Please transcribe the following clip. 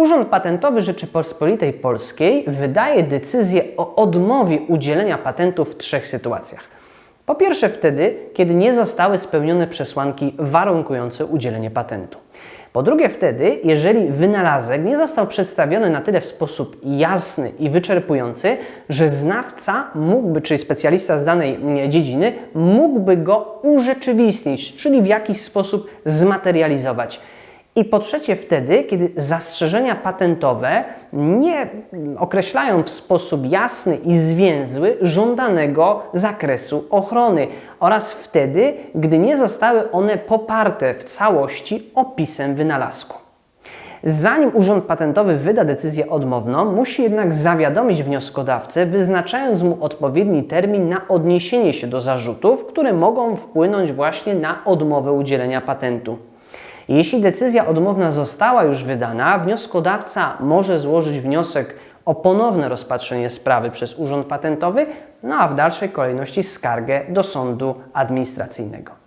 Urząd Patentowy Rzeczypospolitej Polskiej wydaje decyzję o odmowie udzielenia patentu w trzech sytuacjach. Po pierwsze wtedy, kiedy nie zostały spełnione przesłanki warunkujące udzielenie patentu. Po drugie wtedy, jeżeli wynalazek nie został przedstawiony na tyle w sposób jasny i wyczerpujący, że znawca mógłby, czyli specjalista z danej mm, dziedziny, mógłby go urzeczywistnić, czyli w jakiś sposób zmaterializować. I po trzecie wtedy, kiedy zastrzeżenia patentowe nie określają w sposób jasny i zwięzły żądanego zakresu ochrony oraz wtedy, gdy nie zostały one poparte w całości opisem wynalazku. Zanim Urząd Patentowy wyda decyzję odmowną, musi jednak zawiadomić wnioskodawcę, wyznaczając mu odpowiedni termin na odniesienie się do zarzutów, które mogą wpłynąć właśnie na odmowę udzielenia patentu. Jeśli decyzja odmowna została już wydana, wnioskodawca może złożyć wniosek o ponowne rozpatrzenie sprawy przez Urząd Patentowy, no a w dalszej kolejności skargę do sądu administracyjnego.